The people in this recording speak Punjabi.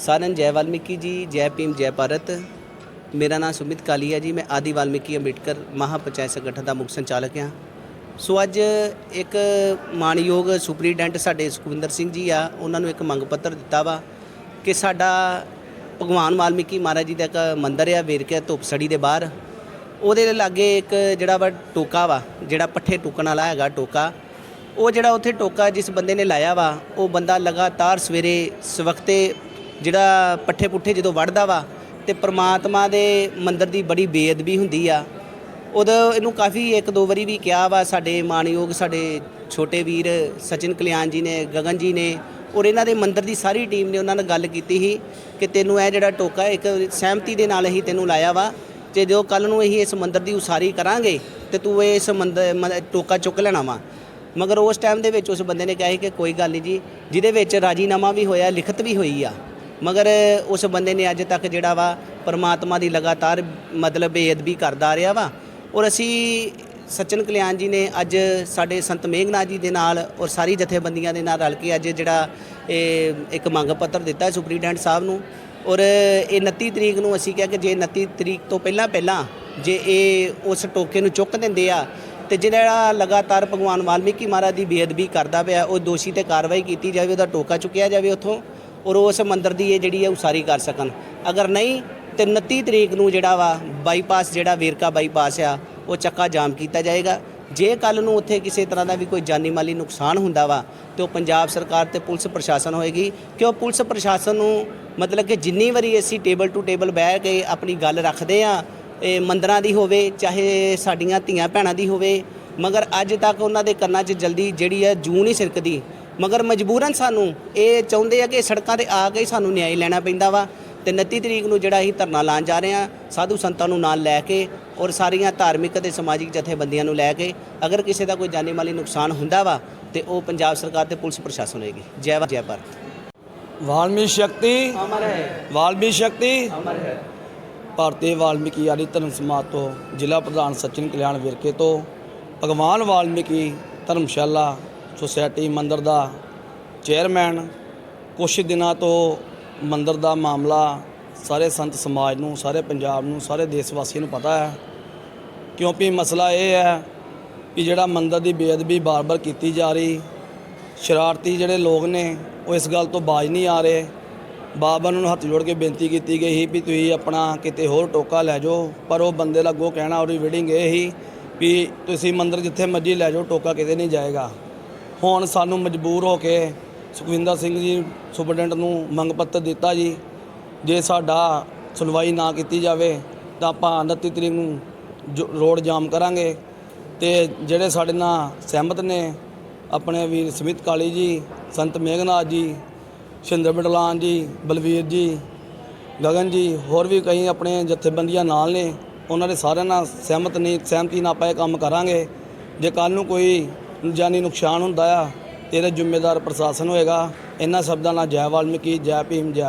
ਸਾਰਨ ਜੈ ਵਾਲਮੀਕੀ ਜੀ, ਜੈ ਭੀਮ, ਜੈ ਭਾਰਤ। ਮੇਰਾ ਨਾਮ ਸੁਮਿਤ ਕਾਲੀਆ ਜੀ, ਮੈਂ ਆਦੀ ਵਾਲਮੀਕੀ ਅੰਬੇਡਕਰ ਮਹਾ ਪੰਚਾਇਤ ਸੰਗਠਨ ਦਾ ਮੁੱਖ ਸੰਚਾਲਕ ਹਾਂ। ਸੋ ਅੱਜ ਇੱਕ ਮਾਨਯੋਗ ਸੁਪਰੀਡੈਂਟ ਸਾਡੇ ਸੁਖਵਿੰਦਰ ਸਿੰਘ ਜੀ ਆ, ਉਹਨਾਂ ਨੂੰ ਇੱਕ ਮੰਗ ਪੱਤਰ ਦਿੱਤਾ ਵਾ ਕਿ ਸਾਡਾ ਭਗਵਾਨ ਵਾਲਮੀਕੀ ਮਹਾਰਾਜ ਜੀ ਦਾ ਇੱਕ ਮੰਦਿਰ ਆ, ਵੇਰਕੇ ਧੁੱਪਸੜੀ ਦੇ ਬਾਹਰ। ਉਹਦੇ ਲਾਗੇ ਇੱਕ ਜਿਹੜਾ ਵਾ ਟੋਕਾ ਵਾ, ਜਿਹੜਾ ਪੱਠੇ ਟੁਕਣ ਵਾਲਾ ਹੈਗਾ ਟੋਕਾ, ਉਹ ਜਿਹੜਾ ਉੱਥੇ ਟੋਕਾ ਜਿਸ ਬੰਦੇ ਨੇ ਲਾਇਆ ਵਾ, ਉਹ ਬੰਦਾ ਲਗਾਤਾਰ ਸਵੇਰੇ ਸਵਖਤੇ ਜਿਹੜਾ ਪੱਠੇ ਪੁੱਠੇ ਜਦੋਂ ਵੱਢਦਾ ਵਾ ਤੇ ਪ੍ਰਮਾਤਮਾ ਦੇ ਮੰਦਰ ਦੀ ਬੜੀ ਬੇਅਦਬੀ ਹੁੰਦੀ ਆ। ਉਦੋਂ ਇਹਨੂੰ ਕਾਫੀ ਇੱਕ ਦੋ ਵਾਰੀ ਵੀ ਕਿਹਾ ਵਾ ਸਾਡੇ ਮਾਨਯੋਗ ਸਾਡੇ ਛੋਟੇ ਵੀਰ ਸਚਿਨ ਕਲਿਆਣ ਜੀ ਨੇ, ਗਗਨ ਜੀ ਨੇ ਔਰ ਇਹਨਾਂ ਦੇ ਮੰਦਰ ਦੀ ਸਾਰੀ ਟੀਮ ਨੇ ਉਹਨਾਂ ਨਾਲ ਗੱਲ ਕੀਤੀ ਸੀ ਕਿ ਤੈਨੂੰ ਇਹ ਜਿਹੜਾ ਟੋਕਾ ਇੱਕ ਸਹਿਮਤੀ ਦੇ ਨਾਲ ਹੀ ਤੈਨੂੰ ਲਾਇਆ ਵਾ ਤੇ ਜੋ ਕੱਲ ਨੂੰ ਅਸੀਂ ਇਸ ਮੰਦਰ ਦੀ ਉਸਾਰੀ ਕਰਾਂਗੇ ਤੇ ਤੂੰ ਇਸ ਮੰਦਰ ਟੋਕਾ ਚੁੱਕ ਲੈਣਾ ਵਾ। ਮਗਰ ਉਸ ਟਾਈਮ ਦੇ ਵਿੱਚ ਉਸ ਬੰਦੇ ਨੇ ਕਿਹਾ ਸੀ ਕਿ ਕੋਈ ਗੱਲ ਨਹੀਂ ਜੀ, ਜਿਹਦੇ ਵਿੱਚ ਰਾਜੀਨਾਮਾ ਵੀ ਹੋਇਆ, ਲਿਖਤ ਵੀ ਹੋਈ ਆ। ਮਗਰ ਉਸ ਬੰਦੇ ਨੇ ਅੱਜ ਤੱਕ ਜਿਹੜਾ ਵਾ ਪਰਮਾਤਮਾ ਦੀ ਲਗਾਤਾਰ ਮਤਲਬ ਬੇਅਦਬੀ ਕਰਦਾ ਰਿਹਾ ਵਾ। ਔਰ ਅਸੀਂ ਸਚਨ ਕਲਿਆਣ ਜੀ ਨੇ ਅੱਜ ਸਾਡੇ ਸੰਤ ਮੇਘਨਾਥ ਜੀ ਦੇ ਨਾਲ ਔਰ ਸਾਰੀ ਜਥੇਬੰਦੀਆਂ ਦੇ ਨਾਲ ਰਲ ਕੇ ਅੱਜ ਜਿਹੜਾ ਇਹ ਇੱਕ ਮੰਗ ਪੱਤਰ ਦਿੱਤਾ ਹੈ ਸੁਪਰੀਡੈਂਟ ਸਾਹਿਬ ਨੂੰ। ਔਰ ਇਹ 29 ਤਰੀਕ ਨੂੰ ਅਸੀਂ ਕਿਹਾ ਕਿ ਜੇ 29 ਤਰੀਕ ਤੋਂ ਪਹਿਲਾਂ ਪਹਿਲਾਂ ਜੇ ਇਹ ਉਸ ਟੋਕੇ ਨੂੰ ਚੁੱਕ ਦਿੰਦੇ ਆ ਤੇ ਜਿਹੜਾ ਲਗਾਤਾਰ ਭਗਵਾਨ ਵਾਲਮੀਕੀ ਮਹਾਰਾਜ ਦੀ ਬੇਅਦਬੀ ਕਰਦਾ ਪਿਆ, ਉਹ ਦੋਸ਼ੀ ਤੇ ਕਾਰਵਾਈ ਕੀਤੀ ਜਾਵੇ, ਉਹਦਾ ਟੋਕਾ ਚੁੱਕਿਆ ਜਾਵੇ ਉੱਥੋਂ। ਔਰ ਉਸ ਮੰਦਿਰ ਦੀ ਇਹ ਜਿਹੜੀ ਹੈ ਉਸਾਰੀ ਕਰ ਸਕਣ। ਅਗਰ ਨਹੀਂ, ਤੇ 29 ਤਰੀਕ ਨੂੰ ਜਿਹੜਾ ਵਾ ਬਾਈਪਾਸ ਜਿਹੜਾ ਵੇਰਕਾ ਬਾਈਪਾਸ ਆ, ਉਹ ਚੱਕਾ ਜਾਮ ਕੀਤਾ ਜਾਏਗਾ। ਜੇ ਕੱਲ ਨੂੰ ਉੱਥੇ ਕਿਸੇ ਤਰ੍ਹਾਂ ਦਾ ਵੀ ਕੋਈ ਜਾਨੀ ਮਾਲੀ ਨੁਕਸਾਨ ਹੁੰਦਾ ਵਾ, ਤੇ ਉਹ ਪੰਜਾਬ ਸਰਕਾਰ ਤੇ ਪੁਲਿਸ ਪ੍ਰਸ਼ਾਸਨ ਹੋਏਗੀ ਕਿ ਉਹ ਪੁਲਿਸ ਪ੍ਰਸ਼ਾਸਨ ਨੂੰ ਮਤਲਬ ਕਿ ਜਿੰਨੀ ਵਾਰੀ ਅਸੀਂ ਟੇਬਲ ਟੂ ਟੇਬਲ ਬਹਿ ਕੇ ਆਪਣੀ ਗੱਲ ਰੱਖਦੇ ਆ ਇਹ ਮੰਦਰਾਂ ਦੀ ਹੋਵੇ, ਚਾਹੇ ਸਾਡੀਆਂ ਧੀਆਂ ਭੈਣਾਂ ਦੀ ਹੋਵੇ, ਮਗਰ ਅੱਜ ਤੱਕ ਉਹਨਾਂ ਦੇ ਕੰਨਾਂ 'ਚ ਜਲਦੀ ਜਿਹੜੀ ਹੈ ਜੂੰ ਨਹੀਂ ਸਿਰਕਦੀ। ਮਗਰ ਮਜਬੂਰਨ ਸਾਨੂੰ ਇਹ ਚਾਹੁੰਦੇ ਆ ਕਿ ਸੜਕਾਂ ਤੇ ਆ ਕੇ ਸਾਨੂੰ ਨਿਆਂ ਲੈਣਾ ਪੈਂਦਾ ਵਾ। ਤੇ 29 ਤਰੀਕ ਨੂੰ ਜਿਹੜਾ ਅਸੀਂ ਧਰਨਾ ਲਾਉਣ ਜਾ ਰਹੇ ਆ ਸਾਧੂ ਸੰਤਾਂ ਨੂੰ ਨਾਲ ਲੈ ਕੇ ਔਰ ਸਾਰੀਆਂ ਧਾਰਮਿਕ ਅਤੇ ਸਮਾਜਿਕ ਜਥੇਬੰਦੀਆਂ ਨੂੰ ਲੈ ਕੇ ਅਗਰ ਕਿਸੇ ਦਾ ਕੋਈ ਜਾਨੀ ਮਾਲੀ ਨੁਕਸਾਨ ਹੁੰਦਾ ਵਾ ਤੇ ਉਹ ਪੰਜਾਬ ਸਰਕਾਰ ਤੇ ਪੁਲਿਸ ਪ੍ਰਸ਼ਾਸਨ ਹੋਏਗੀ। ਜੈ ਵਾ ਜੈ ਭਾਰਤ। ਵਾਲਮੀਕ ਸ਼ਕਤੀ। ਅਮਰ ਹੈ। ਵਾਲਮੀਕ ਸ਼ਕਤੀ। ਅਮਰ ਹੈ। ਭਾਰਤੀ ਵਾਲਮੀਕੀ ਆਦਿ ਧਰਮ ਸਮਾਜ ਤੋਂ ਜ਼ਿਲ੍ਹਾ ਪ੍ਰਧਾਨ ਸਚਿਨ ਕਲਿਆਣ ਵਿਰਕੇ ਤੋਂ ਭਗਵਾਨ ਵਾਲਮੀਕੀ ਧਰਮਸ਼ਾਲਾ ਸੁਸਾਇਟੀ ਮੰਦਰ ਦਾ ਚੇਅਰਮੈਨ। ਕੁਛ ਦਿਨਾਂ ਤੋਂ ਮੰਦਰ ਦਾ ਮਾਮਲਾ ਸਾਰੇ ਸੰਤ ਸਮਾਜ ਨੂੰ, ਸਾਰੇ ਪੰਜਾਬ ਨੂੰ, ਸਾਰੇ ਦੇਸ਼ ਵਾਸੀਆਂ ਨੂੰ ਪਤਾ ਹੈ। ਕਿਉਂਕਿ ਮਸਲਾ ਇਹ ਹੈ ਕਿ ਜਿਹੜਾ ਮੰਦਰ ਦੀ ਬੇਅਦਬੀ ਬਾਰ-ਬਾਰ ਕੀਤੀ ਜਾ ਰਹੀ, ਸ਼ਰਾਰਤੀ ਜਿਹੜੇ ਲੋਕ ਨੇ, ਉਹ ਇਸ ਗੱਲ ਤੋਂ ਬਾਜ ਨਹੀਂ ਆ ਰਹੇ। ਬਾਬਾ ਨੂੰ ਹੱਥ ਜੋੜ ਕੇ ਬੇਨਤੀ ਕੀਤੀ ਗਈ ਸੀ ਵੀ ਤੁਸੀਂ ਆਪਣਾ ਕਿਤੇ ਹੋਰ ਟੋਕਾ ਲੈ ਜਾਓ, ਪਰ ਉਹ ਬੰਦੇ ਦਾ ਕਹਿਣਾ, ਉਹਦੀ ਰੀਡਿੰਗ ਇਹ ਸੀ ਵੀ ਤੁਸੀਂ ਮੰਦਰ ਜਿੱਥੇ ਮਰਜ਼ੀ ਲੈ ਜਾਓ, ਟੋਕਾ ਕਿਤੇ ਨਹੀਂ ਜਾਏਗਾ। ਹੁਣ ਸਾਨੂੰ ਮਜਬੂਰ ਹੋ ਕੇ ਸੁਖਵਿੰਦਰ ਸਿੰਘ ਜੀ, ਸੁਪਰਡੈਂਟ ਨੂੰ ਮੰਗ ਪੱਤਰ ਦਿੱਤਾ ਜੀ। ਜੇ ਸਾਡਾ ਸੁਣਵਾਈ ਨਾ ਕੀਤੀ ਜਾਵੇ, ਤਾਂ ਆਪਾਂ 29 ਤਰੀਕ ਨੂੰ ਜੋ- ਰੋਡ ਜਾਮ ਕਰਾਂਗੇ। ਤੇ ਜਿਹੜੇ ਸਾਡੇ ਨਾਲ ਸਹਿਮਤ ਨੇ, ਆਪਣੇ ਵੀਰ ਸਮਿਤ ਕਾਲੀ ਜੀ, ਸੰਤ ਮੇਘਨਾਥ ਜੀ, ਸ਼ਿੰਦਰ ਬਡਲਾਨ ਜੀ, ਬਲਵੀਰ ਜੀ, ਗਗਨ ਜੀ, ਹੋਰ ਵੀ ਕਈ ਆਪਣੇ ਜਥੇਬੰਦੀਆਂ ਨਾਲ ਨੇ, ਉਹਨਾਂ ਦੇ ਸਾਰਿਆਂ ਨਾਲ ਸਹਿਮਤ ਨਹੀਂ ਸਹਿਮਤੀ ਨਾਲ ਆਪਾਂ ਇਹ ਕੰਮ ਕਰਾਂਗੇ। ਜੇ ਕੱਲ ਨੂੰ ਕੋਈ ਜਾਨੀ ਨੁਕਸਾਨ ਹੁੰਦਾ ਆ ਤੇ ਇਹਦਾ ਜ਼ਿੰਮੇਦਾਰ ਪ੍ਰਸ਼ਾਸਨ ਹੋਏਗਾ। ਇਹਨਾਂ ਸ਼ਬਦਾਂ ਨਾਲ ਜੈ ਵਾਲਮੀਕੀ, ਜੈ ਭੀਮ, ਜੈ